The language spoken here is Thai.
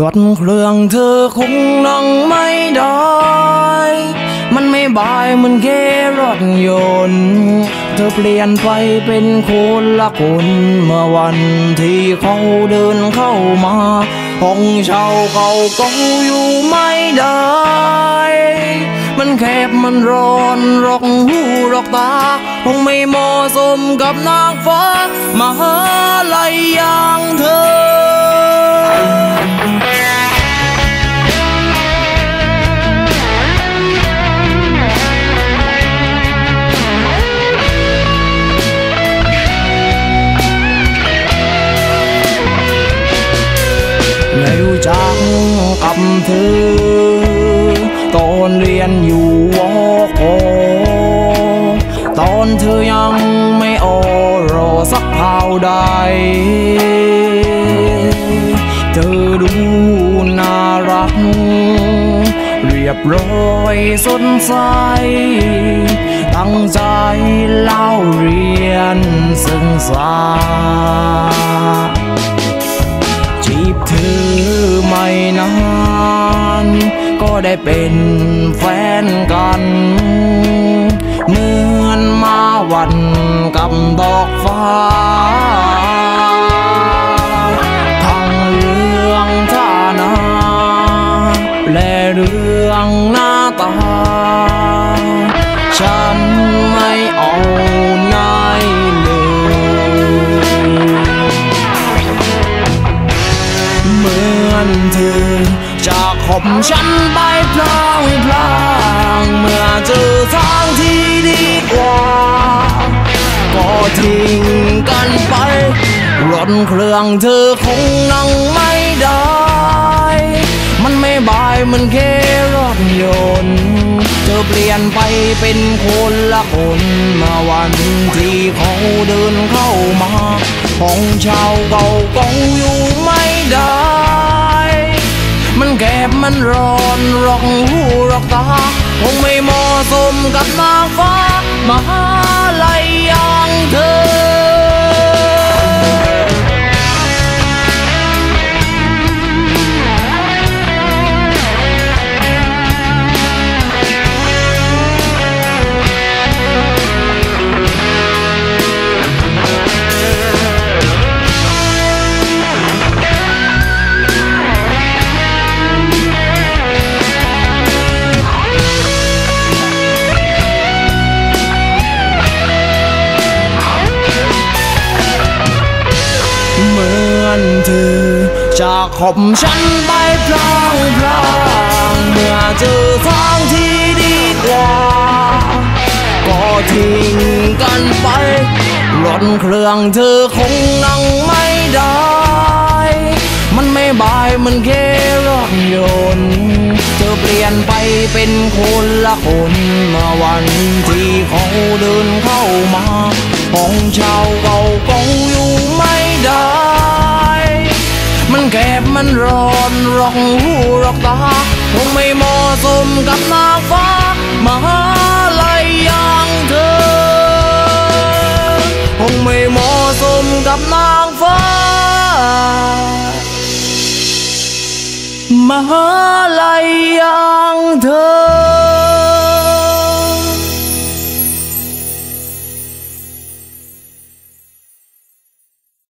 รถเครื่องเธอคงนั่งไม่ได้ มันไม่บายเหมือนแค่รถยนต์ เธอเปลี่ยนไปเป็นคนละคนเมื่อวันที่เขาเดินเข้ามา ห้องเช่าเก่าก็อยู่ไม่ได้ มันแคบมันร้อนรอกหูรอกตา คงไม่เหมาะสมกับนางฟ้ามหาลัยอย่างเธอ กับเธอ ตอนเรียนอยู่วโคตอนเธอยังไม่ออรอสักข่าวใด เธอดูน่ารัก เรียบร้อยสดใส ตั้งใจเล่าเรียนศึกษา ก็ได้เป็นแฟนกัน เหมือนมาวันกับดอกฟ้า ทั้งเรื่องท่านา และเรื่องหน้าตา ฉันไม่เอาไหนเลยเหมือนเธอจะ ขบฉันไปพลางพลางเมื่อเจอทางที่ดีกว่า ก็ทิ้งกันไป รถเครื่องเธอคงนั่งไม่ได้ มันไม่บายมือนแค่รถยนต์ เธอเปลี่ยนไปเป็นคนละคนมาวันที่เขาเดินเข้ามาห้องช่าเก่า มันร้อนรอกหูรอกตา คงไม่เหมาะสมกับนางฟ้ามหาลัยยา มือนเธอจะขอบฉันไปพลางพลางเมื่อเจอทางที่ดีกว่าก็ทิ้งกันไปรถเครื่องเธอคงนั่งไม่ได้ มันไม่บายมือนแค่รถยนต์เธอเปลี่ยนไปเป็นคนละคนเมื่อวันที่เขาเดินเข้ามาห้องช่าเก่า มันร้อนรอกหูรอกตาคงไม่เหมาะสมกับนางฟ้ามหาลัยอย่างเธอ คงไม่เหมาะสมกับนางฟ้ามหาลัยอย่างเธอ